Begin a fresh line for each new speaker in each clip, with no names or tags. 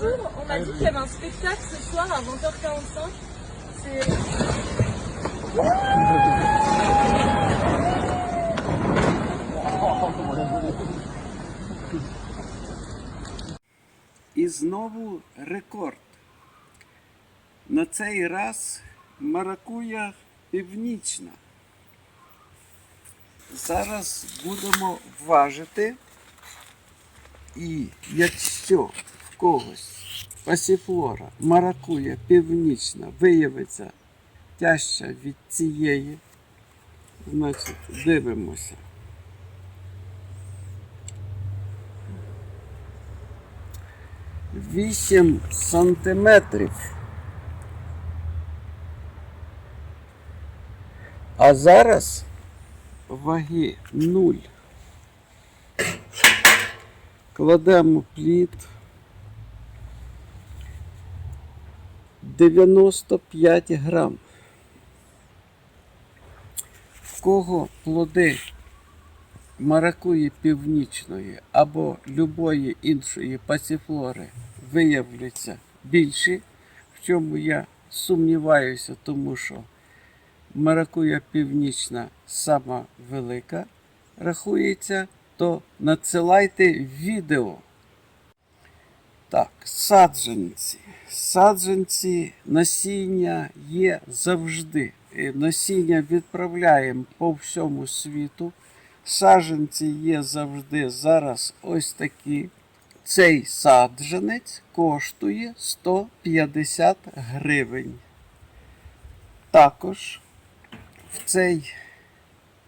Bonjour, on m'a dit qu'il y avait un spectacle ce soir à 20h45. C'est...
І знову рекорд. На цей раз маракуя північна. Зараз будемо важити. І якщо когось пасіфлора маракуя північна виявиться тяжча від цієї, значить дивимося. Вісім сантиметрів. А зараз ваги нуль. Кладемо плід. 95 грам. В кого плоди маракуї північної або любої іншої пасіфлори виявляться більші, в чому я сумніваюся, тому що маракуя північна сама велика рахується, то надсилайте відео. Так, саджанці. Саджанці насіння є завжди. Е, Насіння відправляємо по всьому світу. Саджанці є завжди зараз ось такі. Цей саджанець коштує 150 гривень. Також в цей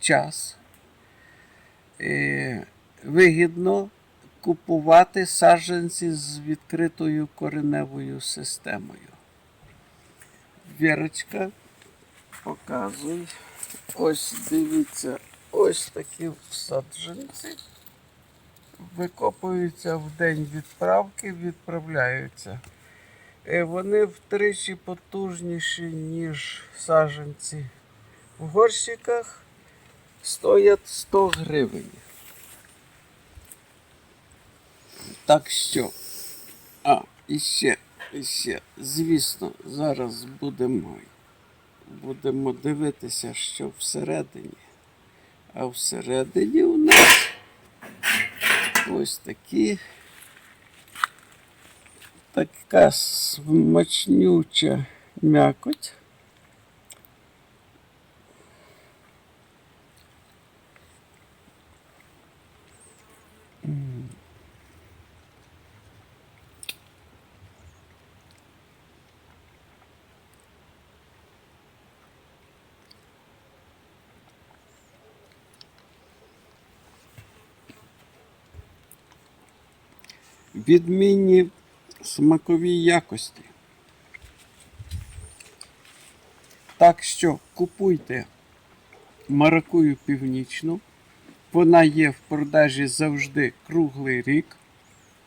час е, вигідно купувати саджанці з відкритою кореневою системою. Вірочка, показуй. Ось дивіться, ось такі саджанці. Викопуються в день відправки, відправляються. Е, Вони втричі потужніші, ніж саджанці в горщиках. Стоять 100 гривень. Так що, а, і ще, звісно, зараз будемо, будемо дивитися, що всередині. А всередині у нас ось такі така смачнюча м'якоть. Відмінні смакові якості. Так що купуйте маракую північну. Вона є в продажі завжди круглий рік.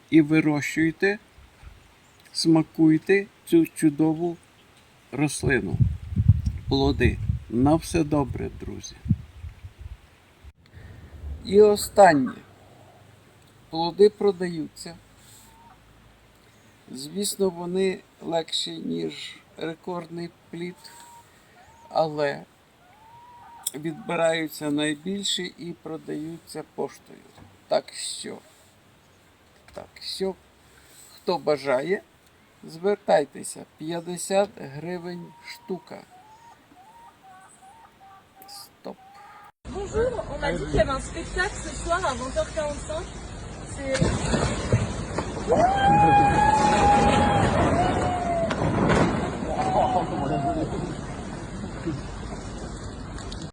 І вирощуйте, смакуйте цю чудову рослину. Плоди. На все добре, друзі. І останнє. Плоди продаються. Звісно, вони легші, ніж рекордний плід, але відбираються найбільші і продаються поштою. Так що, так що, хто бажає, звертайтеся 50 гривень штука. Стоп.
Bonjour, on m'a dit qu'il y avait un spectacle ce soir à 20h45. C'est...